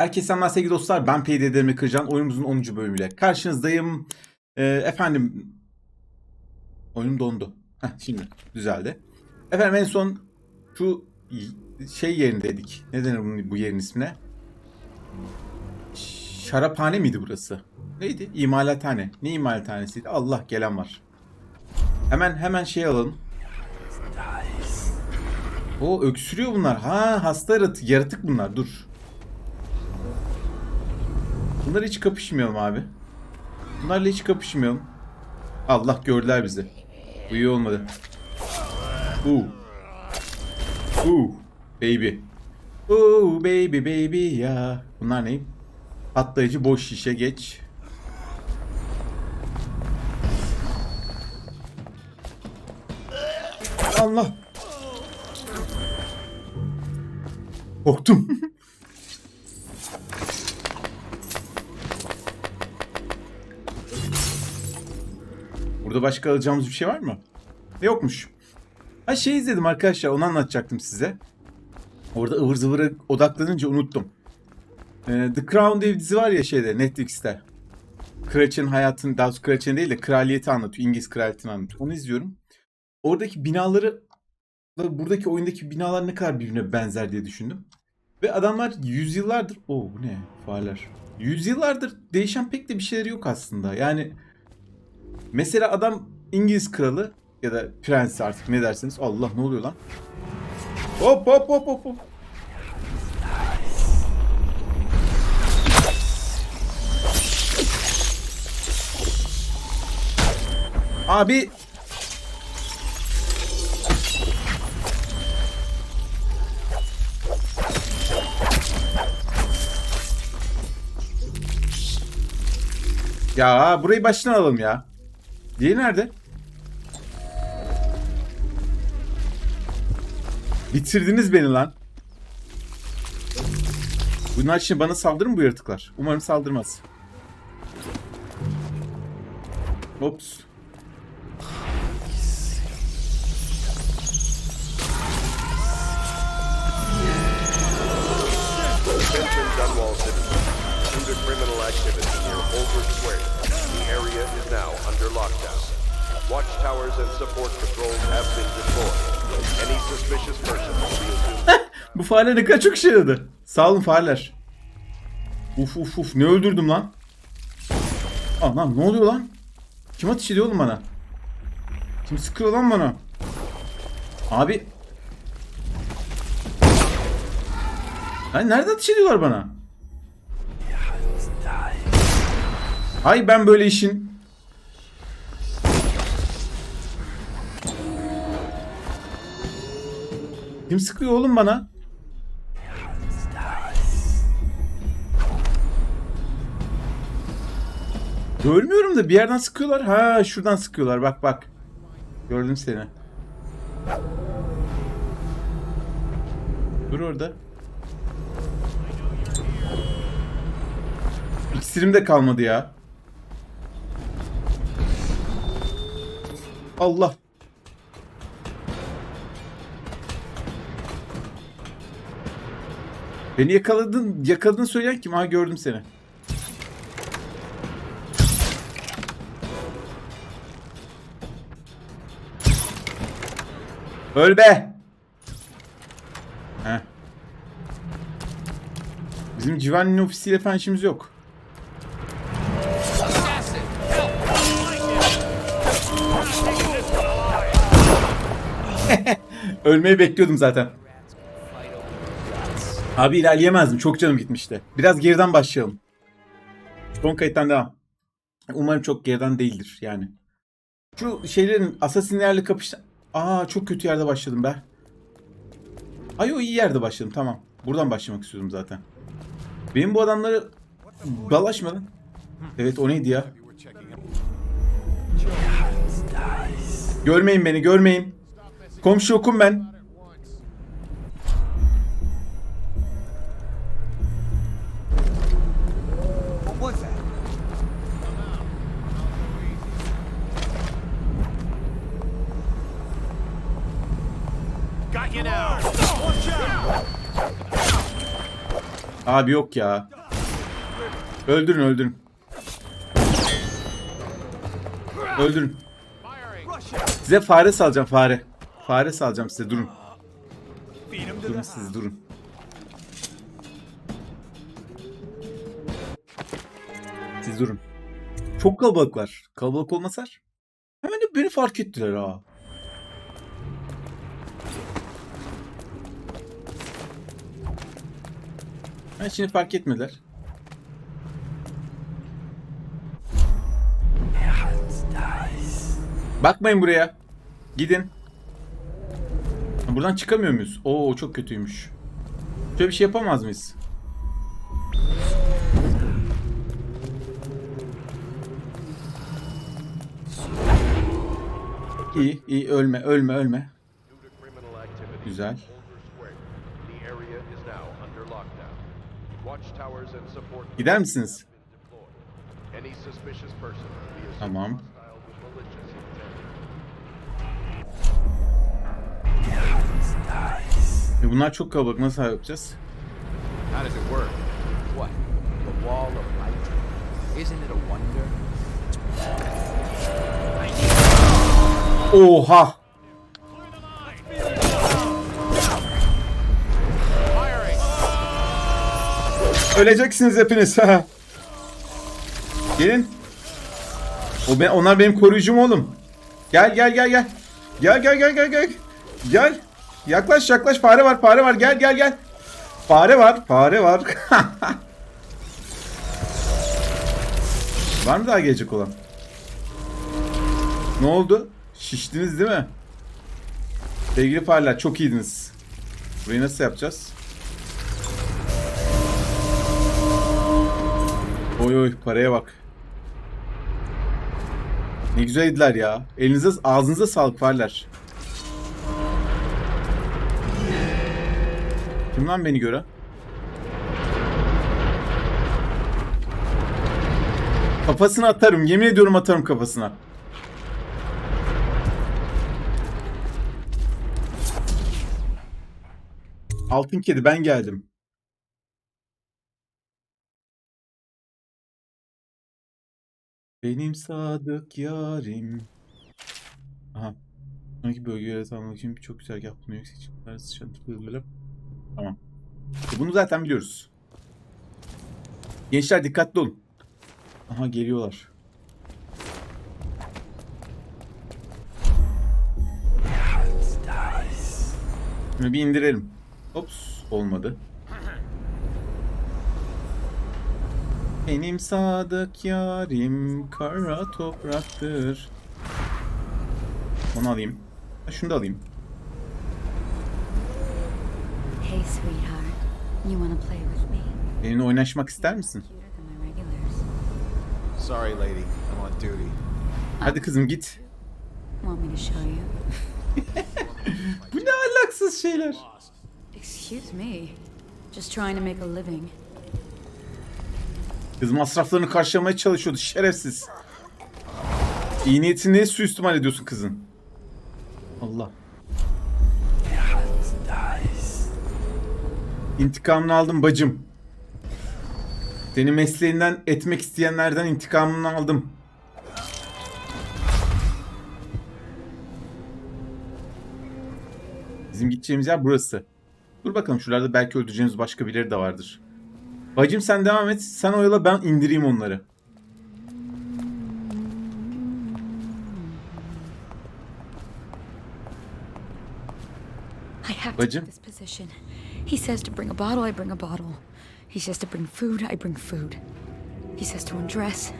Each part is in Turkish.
Herkese selamlar sevgili dostlar. Ben PDD'mi Kırcan. Oyunumuzun 10. bölümüyle karşınızdayım. Ee, efendim... Oyunum dondu. Heh, şimdi düzeldi. Efendim en son şu şey yerindeydik. Ne denir bunun, bu yerin ismine? Şaraphane miydi burası? Neydi? İmalathane. Ne imalathanesiydi? Allah gelen var. Hemen hemen şey alalım. O öksürüyor bunlar. Ha hasta yaratık, yaratık bunlar. Dur. Bunlar hiç kapışmayalım abi. Bunlarla hiç kapışmayalım. Allah gördüler bizi. Bu iyi olmadı. Ooh. Ooh. Baby. Ooh baby baby ya. Bunlar ne? Patlayıcı boş şişe geç. Allah. Korktum. Burada başka alacağımız bir şey var mı? Yokmuş. Ha şey izledim arkadaşlar onu anlatacaktım size. Orada ıvır zıvıra odaklanınca unuttum. Ee, The Crown diye bir dizi var ya şeyde Netflix'te. Kraliçenin hayatını, daha doğrusu kraliçenin değil de kraliyeti anlatıyor. İngiliz kraliyetini anlatıyor. Onu izliyorum. Oradaki binaları buradaki oyundaki binalar ne kadar birbirine benzer diye düşündüm. Ve adamlar yüzyıllardır... Oo bu ne? Fareler. Yüzyıllardır değişen pek de bir şeyleri yok aslında. Yani Mesela adam İngiliz kralı ya da prensi artık ne derseniz. Allah ne oluyor lan? Hop hop hop hop hop. Abi Ya burayı baştan alalım ya. Diğeri nerede? Bitirdiniz beni lan. Bunlar şimdi bana saldırır mı bu yaratıklar? Umarım saldırmaz. Ops. Criminal activity near Holbrook Square, area is now under lockdown. Watchtowers and support patrols have been deployed. Any suspicious person will be Bu fareler ne kadar çok işe yaradı. Sağ olun fareler. Uf uf uf ne öldürdüm lan? Anam ne oluyor lan? Kim ateş ediyor oğlum bana? Kim sıkıyor lan bana? Abi. Lan nerede ateş ediyorlar bana? Hay ben böyle işin. Kim sıkıyor oğlum bana? Görmüyorum da bir yerden sıkıyorlar. Ha şuradan sıkıyorlar bak bak. Gördüm seni. Dur orada. İksirim de kalmadı ya. Allah. Beni yakaladın, yakaladın söyleyen kim? Ha gördüm seni. Öl be. Heh. Bizim Giovanni'nin ofisiyle falan işimiz yok. Ölmeyi bekliyordum zaten. Abi ilerleyemezdim. Çok canım gitmişti. Biraz geriden başlayalım. Son kayıttan devam. Umarım çok geriden değildir yani. Şu şeylerin asasinlerle kapış... Aa çok kötü yerde başladım be. Ay o iyi yerde başladım tamam. Buradan başlamak istiyordum zaten. Benim bu adamları dalaşmadan. Evet o neydi ya? Görmeyin beni görmeyin. Komşu yokum ben. Abi yok ya. Öldürün öldürün. Öldürün. Size fare salacağım fare. Fare salacağım size durun. Durun siz durun. Siz durun. Çok kalabalıklar. Kalabalık olmasalar. Hemen de beni fark ettiler ha. Ha şimdi fark etmediler. Bakmayın buraya. Gidin. Buradan çıkamıyor muyuz? Oo çok kötüymüş. Şöyle bir şey yapamaz mıyız? İyi, iyi ölme, ölme, ölme. Güzel. in Boulder Square, E bunlar çok kalabalık. Nasıl yapacağız? How does it work? What? The wall of light? Isn't it a wonder? Oha! Öleceksiniz hepiniz. Gelin. O ben, onlar benim koruyucum oğlum. Gel gel gel gel. Gel gel gel gel gel. Gel. Yaklaş yaklaş fare var fare var gel gel gel. Fare var fare var. var mı daha gelecek olan? Ne oldu? Şiştiniz değil mi? Sevgili fareler çok iyiydiniz. Burayı nasıl yapacağız? Oy oy paraya bak. Ne güzeldiler ya. Elinize ağzınıza sağlık fareler. Kim lan beni gören? Kafasına atarım. Yemin ediyorum atarım kafasına. Altın kedi ben geldim. Benim sadık yarim. Aha. Sonraki bölgelere tamamlamak için birçok güzergah bulunuyor. Seçimler sıçratıp Tamam. E Bunu zaten biliyoruz. Gençler dikkatli olun. Aha geliyorlar. Şimdi bir indirelim. Ops olmadı. Benim sadık yarim kara topraktır. Onu alayım. Şunu da alayım. Hey, sweetheart. You want to play with me? Benimle oynaşmak ister misin? Sorry, lady. I'm on duty. Hadi kızım git. Want me to show you? Bu ne alaksız şeyler. Excuse me. Just trying to make a living. Kız masraflarını karşılamaya çalışıyordu şerefsiz. İyi niyetini ne suistimal ediyorsun kızın? Allah. İntikamını aldım bacım. Seni mesleğinden etmek isteyenlerden intikamını aldım. Bizim gideceğimiz yer burası. Dur bakalım şuralarda belki öldüreceğimiz başka birileri de vardır. Bacım sen devam et. Sen oyala ben indireyim onları. Bacım. He says to bring a bottle, I bring a bottle. He says to bring food, I bring food. He says to undress.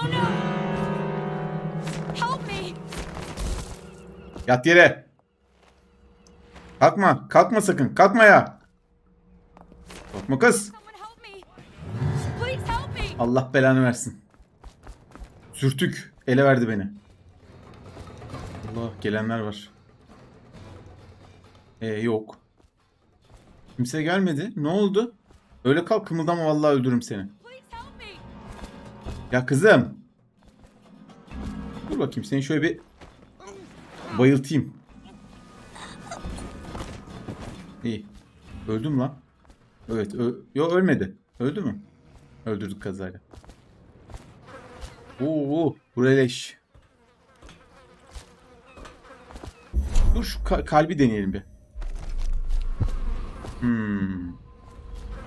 Oh no! Help me! Yat yere. Kalkma. Kalkma sakın. Kalkma ya. Kalkma kız. Allah belanı versin. Sürtük. Ele verdi beni. Allah gelenler var. Ee yok. Kimse gelmedi. Ne oldu? Öyle kalk kımıldama vallahi öldürürüm seni. Ya kızım. Dur bakayım seni şöyle bir bayıltayım. İyi. Öldüm lan. Evet. Ö Yo ölmedi. Öldü mü? Öldürdük kazayla. Oo, buraya leş. Dur şu ka- kalbi deneyelim bir. Hmm.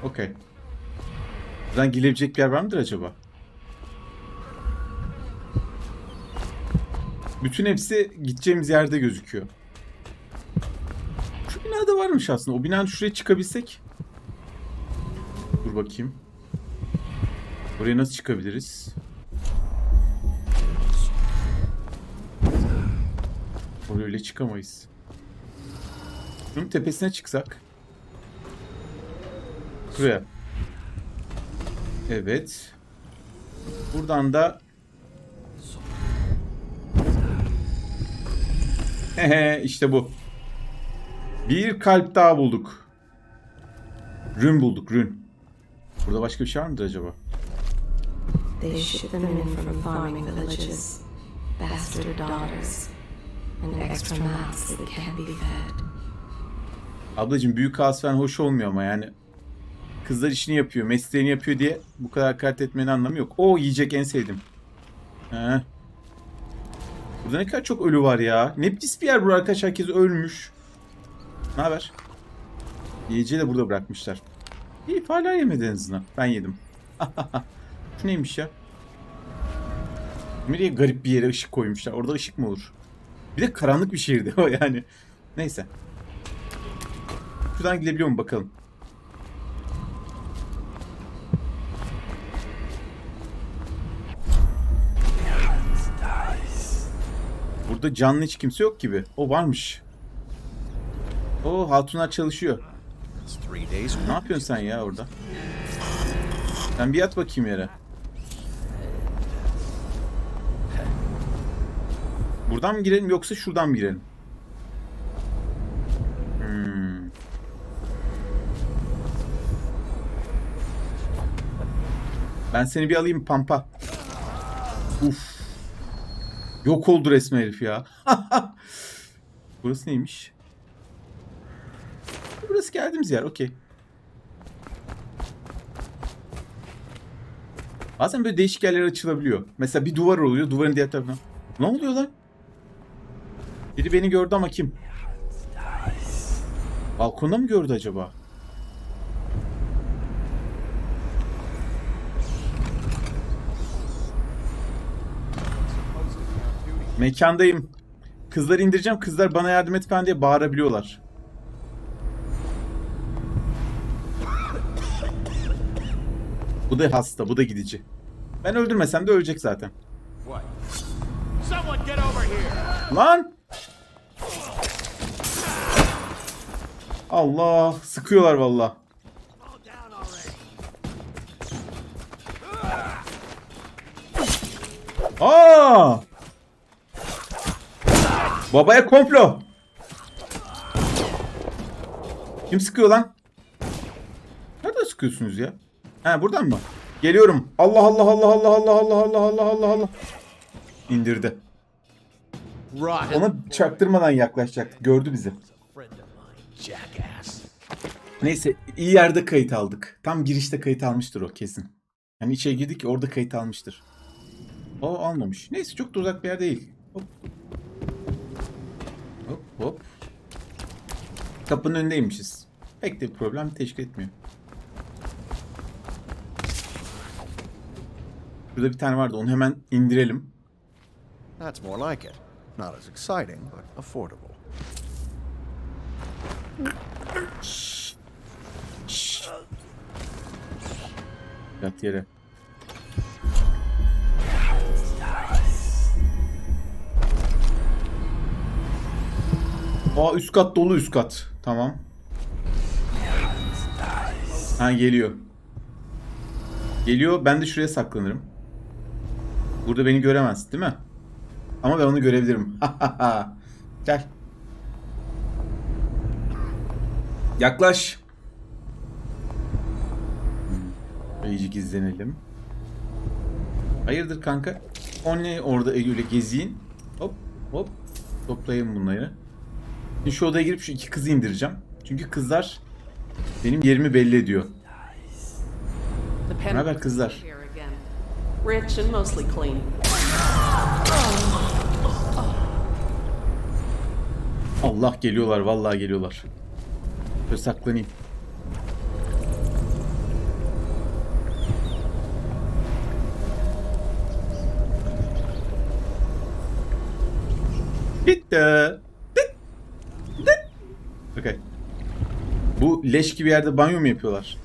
Okey. Buradan girebilecek bir yer var mıdır acaba? Bütün hepsi gideceğimiz yerde gözüküyor. Şu binada varmış aslında. O binanın şuraya çıkabilsek. Dur bakayım. Buraya nasıl çıkabiliriz? Oraya öyle çıkamayız. Şunun tepesine çıksak. Şuraya. Evet. Buradan da Hehe işte bu. Bir kalp daha bulduk. Rün bulduk rün. Burada başka bir şey var mıdır acaba? They ship them in from farming villages, bastard daughters, and extra mouths that can't be fed. Ablacığım büyük falan hoş olmuyor ama yani. Kızlar işini yapıyor, mesleğini yapıyor diye bu kadar kart etmenin anlamı yok. O yiyecek en sevdim. He. Burada ne kadar çok ölü var ya. Ne pis bir yer bu arkadaş. Herkes ölmüş. Ne haber? Yiyeceği de burada bırakmışlar. İyi hala yemedi en. Ben yedim. Şu neymiş ya? Nereye garip bir yere ışık koymuşlar. Orada ışık mı olur? Bir de karanlık bir şehirdi o yani. Neyse. Şuradan gidebiliyor mu bakalım. Burada canlı hiç kimse yok gibi. O varmış. O hatunlar çalışıyor. Ne yapıyorsun sen ya orada? Sen bir yat bakayım yere. Buradan mı girelim yoksa şuradan mı girelim? Hmm. Ben seni bir alayım pampa. Yok oldu resmen herif ya. Burası neymiş? Burası geldiğimiz yer. Okey. Bazen böyle değişik yerler açılabiliyor. Mesela bir duvar oluyor. Duvarın diğer tarafına. Ne oluyor lan? Biri beni gördü ama kim? Balkonda mı gördü acaba? Mekandayım. Kızları indireceğim. Kızlar bana yardım et falan diye bağırabiliyorlar. Bu da hasta, bu da gidici. Ben öldürmesem de ölecek zaten. Lan! Allah, sıkıyorlar valla. Aa! Babaya komplo. Kim sıkıyor lan? Nereden sıkıyorsunuz ya? Ha buradan mı? Geliyorum. Allah Allah Allah Allah Allah Allah Allah Allah Allah Allah. İndirdi. Ona çaktırmadan yaklaşacak. Gördü bizi. Neyse iyi yerde kayıt aldık. Tam girişte kayıt almıştır o kesin. Hani içeri girdik orada kayıt almıştır. O almamış. Neyse çok da uzak bir yer değil. Hop. Hop. Kapının önündeymişiz. Pek de bir problem teşkil etmiyor. Burada bir tane vardı onu hemen indirelim. That's more like it. Not as exciting, but affordable. Yat yere. Aa üst kat dolu üst kat. Tamam. Ha geliyor. Geliyor. Ben de şuraya saklanırım. Burada beni göremez değil mi? Ama ben onu görebilirim. Gel. Yaklaş. Hmm, İyice gizlenelim. Hayırdır kanka? O ne orada öyle geziyin? Hop hop. Toplayayım bunları. Şimdi şu odaya girip şu iki kızı indireceğim. Çünkü kızlar benim yerimi belli ediyor. Ne haber kızlar? Rich and mostly clean. Allah geliyorlar vallahi geliyorlar. Şöyle saklanayım. Bitti. Leş gibi yerde banyo mu yapıyorlar?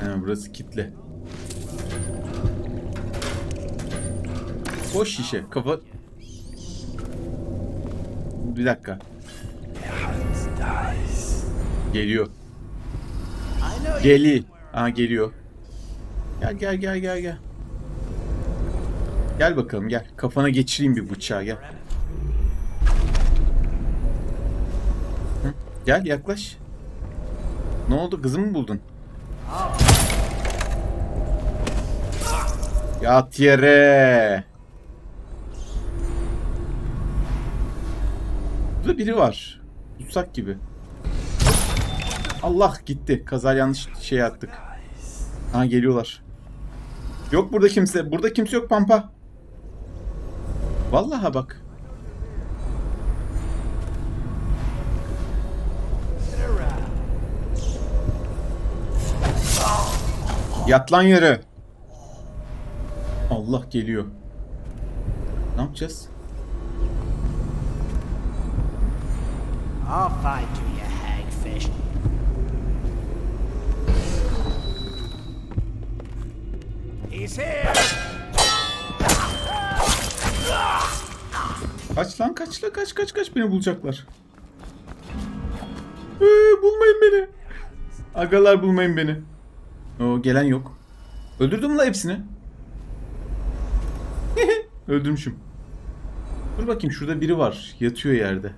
Ha, burası kitle. Boş şişe. Kafa... Bir dakika. Geliyor. Geli. Aa geliyor. Gel gel gel gel gel. Gel bakalım gel. Kafana geçireyim bir bıçağı gel. Gel yaklaş. Ne oldu kızımı mı buldun? Yat yere. Burada biri var. Tutsak gibi. Allah gitti. Kaza yanlış şey attık. Ha geliyorlar. Yok burada kimse. Burada kimse yok Pampa. Vallahi bak. Yat lan yere. Allah geliyor. Ne yapacağız? I'll find you, you hagfish. He's here! Kaç lan kaç lan kaç kaç kaç beni bulacaklar. Ee, bulmayın beni. Agalar bulmayın beni. O gelen yok. Öldürdüm la hepsini. Öldürmüşüm. Dur bakayım şurada biri var. Yatıyor yerde.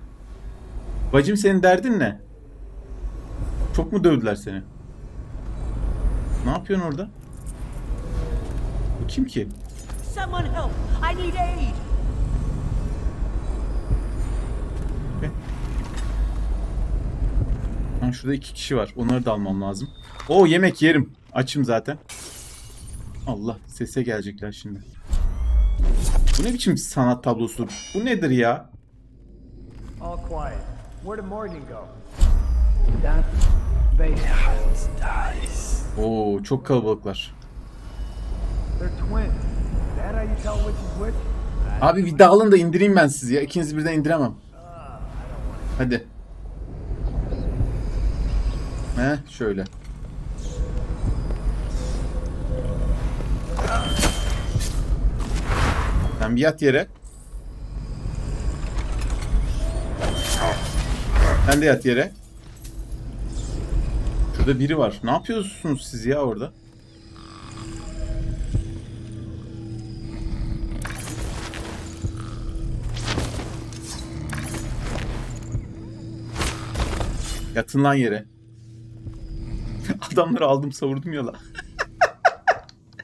Bacım senin derdin ne? Çok mu dövdüler seni? Ne yapıyorsun orada? Bu kim ki? Someone help! I need aid! Ha, şurada iki kişi var. Onları da almam lazım. Oo yemek yerim. Açım zaten. Allah sese gelecekler şimdi. Bu ne biçim sanat tablosu? Bu nedir ya? All quiet. Where did Morgan go? Down base. Oo çok kalabalıklar. That? Abi bir dağılın da indireyim ben sizi ya. İkinizi birden indiremem. Hadi. Heh şöyle. Sen bir yat yere. Sen de yat yere. Şurada biri var. Ne yapıyorsunuz siz ya orada? Yatın lan yere. Adamları aldım savurdum yola.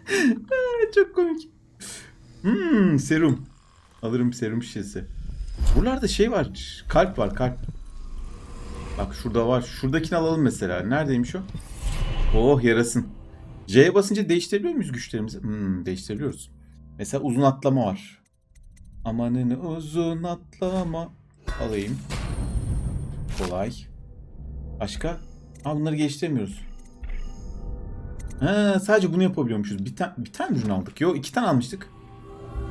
Çok komik. Hmm, serum. Alırım serum şişesi. Buralarda şey var. Kalp var kalp. Bak şurada var. Şuradakini alalım mesela. Neredeymiş o? Oh yarasın. C'ye basınca değiştirebiliyor muyuz güçlerimizi? Hmm, değiştirebiliyoruz. Mesela uzun atlama var. Amanın uzun atlama. Alayım. Kolay. Başka? Ha bunları geliştiremiyoruz. Ha, sadece bunu yapabiliyormuşuz. Bir, tane bir tane ürün aldık. Yo iki tane almıştık.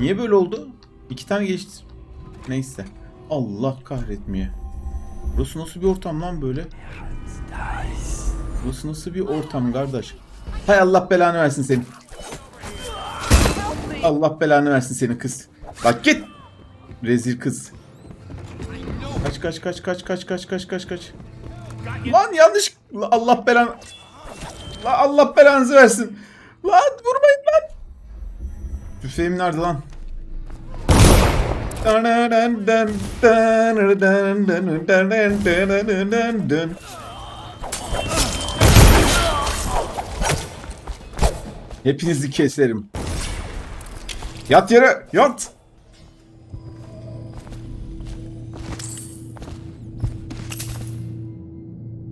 Niye böyle oldu? İki tane geçti. Neyse. Allah kahretmeye. Burası nasıl bir ortam lan böyle? Burası nasıl bir ortam kardeş? Hay Allah belanı versin seni. Allah belanı versin seni kız. Bak git. Rezil kız. Kaç kaç kaç kaç kaç kaç kaç kaç kaç. Lan yanlış. Allah belanı. Lan Allah belanızı versin. Lan lan. Tüfeğim nerede lan? Hepinizi keserim. Yat yere, yat.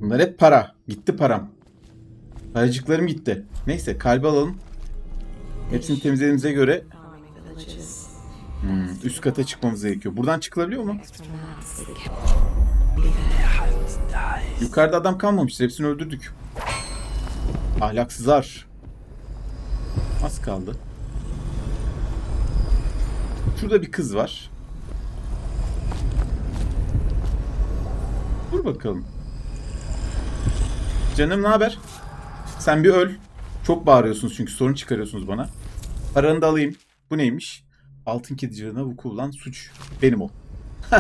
Bunlar hep para. Gitti param. Paracıklarım gitti. Neyse kalbi alalım. Hepsini temizlediğimize göre hmm, üst kata çıkmamız gerekiyor. Buradan çıkılabiliyor mu? Yukarıda adam kalmamıştır. Hepsini öldürdük. Ahlaksızlar. Az kaldı. Şurada bir kız var. Dur bakalım. Canım ne haber? Sen bir öl. Çok bağırıyorsunuz çünkü sorun çıkarıyorsunuz bana. Paranı da alayım. Bu neymiş? Altın kedicilığına vuku bulan suç. Benim o.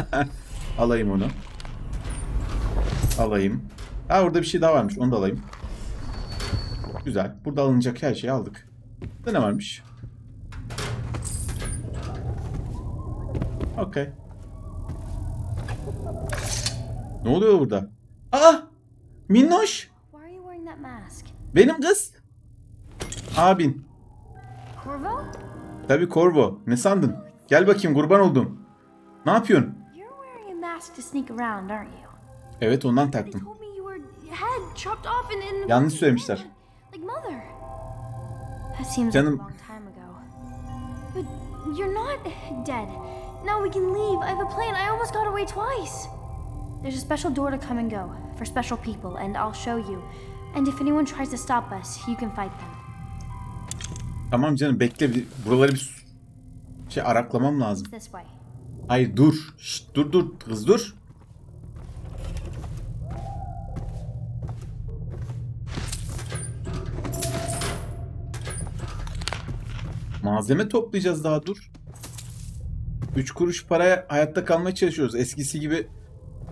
alayım onu. Alayım. Ha orada bir şey daha varmış. Onu da alayım. Güzel. Burada alınacak her şeyi aldık. Burada ne varmış? Okey. Ne oluyor burada? Aa! Minnoş! Benim kız. Abin. Corvo? Tabii Corvo. Ne sandın? Gel bakayım kurban oldum. Ne yapıyorsun? Evet ondan taktım. Yanlış söylemişler. Canım- you're not dead. Now we can leave. I have a plan. I almost got away twice. There's a special door to come and go for special people, and I'll show you. And if anyone tries to stop us, you can fight them. Tamam canım bekle. Bir, buraları bir şey araklamam lazım. Hayır dur. Şşt, dur dur kız dur. Malzeme toplayacağız daha dur. 3 kuruş paraya hayatta kalmaya çalışıyoruz. Eskisi gibi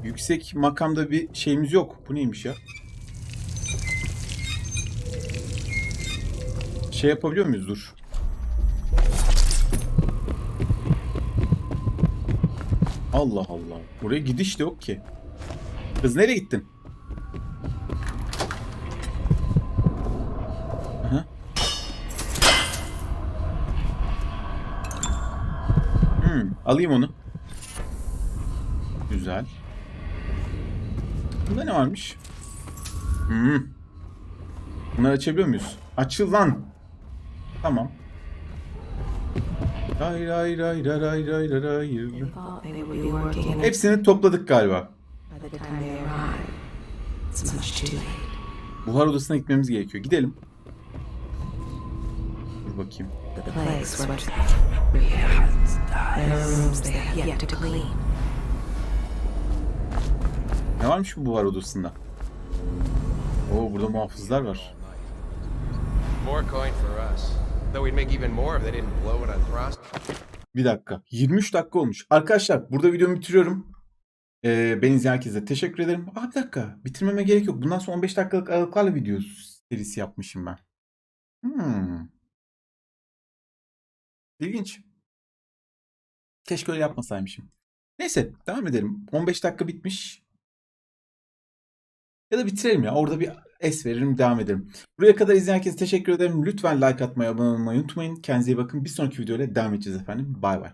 yüksek makamda bir şeyimiz yok. Bu neymiş ya? Şey yapabiliyor muyuz? Dur. Allah Allah. Buraya gidiş de yok ki. Kız nereye gittin? Hmm, alayım onu. Güzel. Bunda ne varmış? Hmm. Bunları açabiliyor muyuz? Açıl lan. Tamam. Ray ray ray ray ray ray ray ray. Hepsini topladık galiba. Buhar odasına gitmemiz gerekiyor. Gidelim. Dur bakayım. Ne varmış bu buhar odasında? Oo burada muhafızlar var. More coin for us. Bir dakika. 23 dakika olmuş. Arkadaşlar burada videomu bitiriyorum. Ee, beni izleyen herkese teşekkür ederim. Aa bir dakika. Bitirmeme gerek yok. Bundan sonra 15 dakikalık aralıklarla video serisi yapmışım ben. Hmm. İlginç. Keşke öyle yapmasaymışım. Neyse devam edelim. 15 dakika bitmiş. Ya da bitirelim ya. Orada bir es veririm devam edelim. Buraya kadar izleyen herkese teşekkür ederim. Lütfen like atmayı, abone olmayı unutmayın. Kendinize iyi bakın. Bir sonraki videoyla devam edeceğiz efendim. Bay bay.